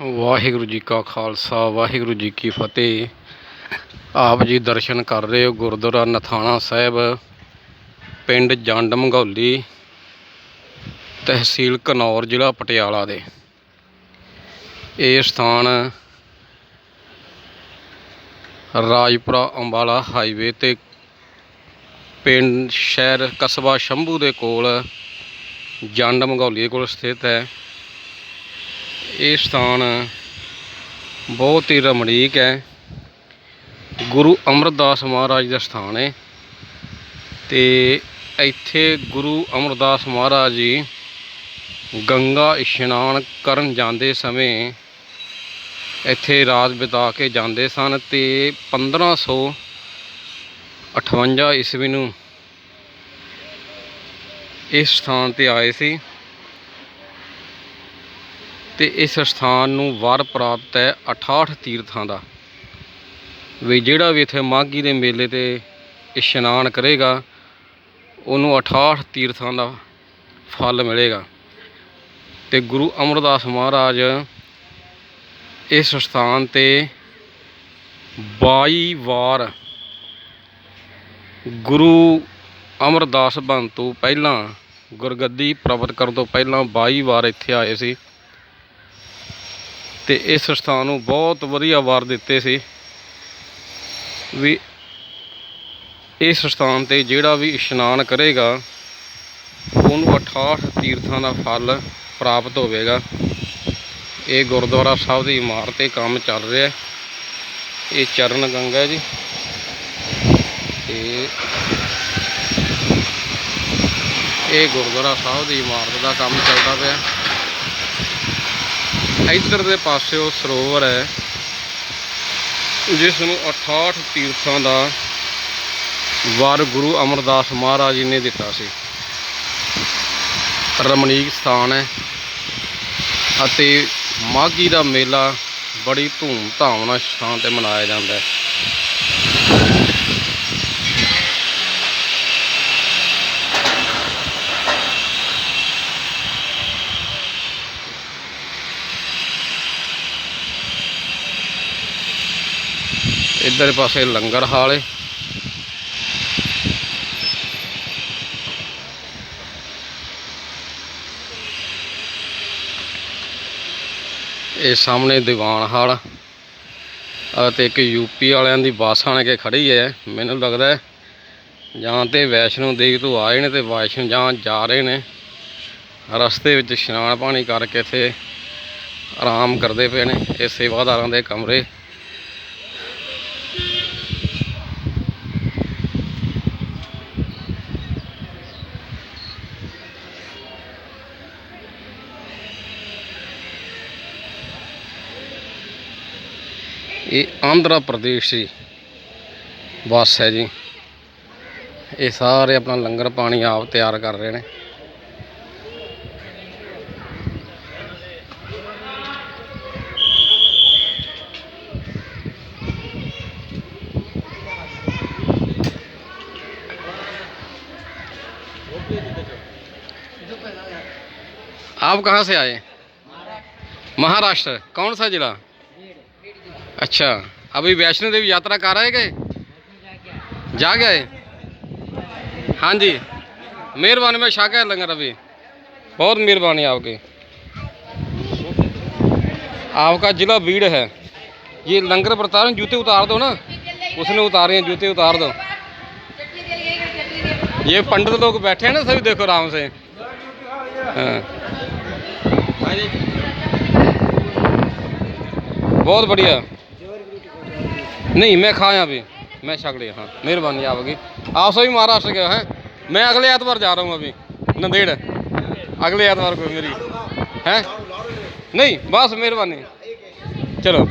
ਵਾਹਿਗੁਰੂ ਜੀ ਕਾ ਖਾਲਸਾ, ਵਾਹਿਗੁਰੂ ਜੀ ਕੀ ਫਤਿਹ। ਆਪ ਜੀ ਦਰਸ਼ਨ ਕਰ ਰਹੇ ਹੋ ਗੁਰਦੁਆਰਾ ਨਥਾਣਾ ਸਾਹਿਬ, ਪਿੰਡ ਜੰਡ ਮੰਗੌਲੀ, ਤਹਿਸੀਲ ਘਨੌਰ ਜ਼ਿਲ੍ਹਾ ਪਟਿਆਲਾ ਦੇ। ਇਹ ਸਥਾਨ ਰਾਜਪੁਰਾ ਅੰਬਾਲਾ ਹਾਈਵੇ ਤੇ ਪਿੰਡ ਸ਼ਹਿਰ ਕਸਬਾ ਸ਼ੰਭੂ ਦੇ ਕੋਲ ਜੰਡ ਮੰਗੌਲੀ ਕੋਲ ਸਥਿਤ ਹੈ। ਇਹ ਸਥਾਨ ਬਹੁਤ ਹੀ ਰਮਣੀਕ ਹੈ। ਗੁਰੂ ਅਮਰਦਾਸ ਮਹਾਰਾਜ ਦਾ ਸਥਾਨ ਹੈ ਤੇ ਇੱਥੇ ਗੁਰੂ ਅਮਰਦਾਸ ਮਹਾਰਾਜ ਜੀ ਗੰਗਾ ਇਸ਼ਨਾਨ ਕਰਨ ਜਾਂਦੇ ਸਮੇਂ ਇੱਥੇ ਰਾਤ ਬਿਤਾ ਕੇ ਜਾਂਦੇ ਸਨ ਤੇ 1558 ਈਸਵੀ ਨੂੰ ਇਸ ਸਥਾਨ ਤੇ ਆਏ ਸੀ। ਤੇ ਇਸ ਸਥਾਨ ਨੂੰ ਵਰ ਪ੍ਰਾਪਤ ਹੈ 68 ਤੀਰਥਾਂ ਦਾ। ਵੀ ਜਿਹੜਾ ਵੀ ਇੱਥੇ ਮਾਘੀ ਦੇ ਮੇਲੇ ਤੇ ਇਸ਼ਨਾਨ ਕਰੇਗਾ, ਉਹਨੂੰ 68 ਤੀਰਥਾਂ ਦਾ ਫਲ ਮਿਲੇਗਾ। ਤੇ ਗੁਰੂ ਅਮਰਦਾਸ ਮਹਾਰਾਜ ਇਸ ਸਥਾਨ ਤੇ 22 ਵਾਰ ਗੁਰੂ ਅਮਰਦਾਸ ਬਣ ਤੋਂ ਪਹਿਲਾਂ ਗੁਰਗੱਦੀ ਪ੍ਰਾਪਤ ਕਰਨ ਤੋਂ ਪਹਿਲਾਂ 22 ਵਾਰ ਇੱਥੇ ਆਏ ਸੀ। ਤੇ ਇਸ ਸਥਾਨ ਨੂੰ ਬਹੁਤ ਵਧੀਆ ਵਾਰ ਦਿੱਤੇ ਸੀ ਵੀ ਇਸ ਸਥਾਨ ਤੇ ਜਿਹੜਾ ਵੀ ਇਸ਼ਨਾਨ ਕਰੇਗਾ, ਉਹਨੂੰ 68 ਤੀਰਥਾਂ ਦਾ ਫਲ ਪ੍ਰਾਪਤ ਹੋਵੇਗਾ। ਇਹ ਗੁਰਦੁਆਰਾ ਸਾਹਿਬ ਦੀ ਇਮਾਰਤ ਤੇ ਕੰਮ ਚੱਲ ਰਿਹਾ ਹੈ। ਇਹ ਚਰਨ ਗੰਗਾ ਜੀ। ਤੇ ਇਹ ਗੁਰਦੁਆਰਾ ਸਾਹਿਬ ਦੀ ਇਮਾਰਤ ਦਾ ਕੰਮ ਚੱਲਦਾ ਪਿਆ। ਇੱਧਰ ਦੇ ਪਾਸੇ ਉਹ ਸਰੋਵਰ ਹੈ, ਜਿਸ ਨੂੰ 68 ਤੀਰਥਾਂ ਦਾ ਵਾਰ ਗੁਰੂ ਅਮਰਦਾਸ ਮਹਾਰਾਜ ਜੀ ਨੇ ਦਿੱਤਾ ਸੀ। ਰਮਣੀਕ ਸਥਾਨ ਹੈ ਅਤੇ ਮਾਘੀ ਦਾ ਮੇਲਾ ਬੜੀ ਧੂਮ ਧਾਮ ਨਾਲ ਇਸ ਸਥਾਨ ਤੇ ਮਨਾਇਆ ਜਾਂਦਾ ਹੈ। ਇੱਧਰ ਪਾਸੇ ਲੰਗਰ ਹਾਲ ਏ। ਇਹ ਸਾਹਮਣੇ ਦੀਵਾਨ ਹਾਲ ਅਤੇ ਇੱਕ ਯੂਪੀ ਵਾਲਿਆਂ ਦੀ ਬੱਸ ਆਣ ਕੇ ਖੜੀ ਹੈ ਮੈਨੂੰ ਲੱਗਦਾ ਜਾਂ ਤੇ ਵੈਸ਼ਨੋ ਦੇਵੀ ਤੋਂ ਆਏ ਨੇ ਤੇ ਵੈਸ਼ਨੋ ਜਾਂ ਜਾ ਰਹੇ ਨੇ। ਰਸਤੇ ਵਿੱਚ ਇਸ਼ਨਾਨ ਪਾਣੀ ਕਰਕੇ ਇੱਥੇ ਆਰਾਮ ਕਰਦੇ ਪਏ ਨੇ। ਇਹ ਸੇਵਾਦਾਰਾਂ ਦੇ ਕਮਰੇ ये आंध्र प्रदेश की बस है जी। ये सारे अपना लंगर पानी आप तैयार कर रहे हैं आप कहाँ से आए? महाराष्ट्र। कौन सा ज़िला? अच्छा अभी वैष्णो देवी यात्रा कर आए गए? जा गए? हाँ जी, मेहरबानी, मैं शाह लंगर अभी। बहुत मेहरबानी आपकी। आपका जिला भीड़ है। ये लंगर पर रहे जूते उतार दो ना? उसने उतारे हैं, जूते उतार दो। ये पंडित लोग बैठे हैं ना, सभी देखो आराम से। हाँ। बहुत बढ़िया। नहीं मैं खाया अभी मैं छक लिया हाँ मेहरबानी आपकी आप सभी महाराष्ट्र के हैं मैं अगले एतवार जा रहा हूँ अभी नंदेड़ अगले एतवार को मेरी हैं नहीं बस मेहरबानी चलो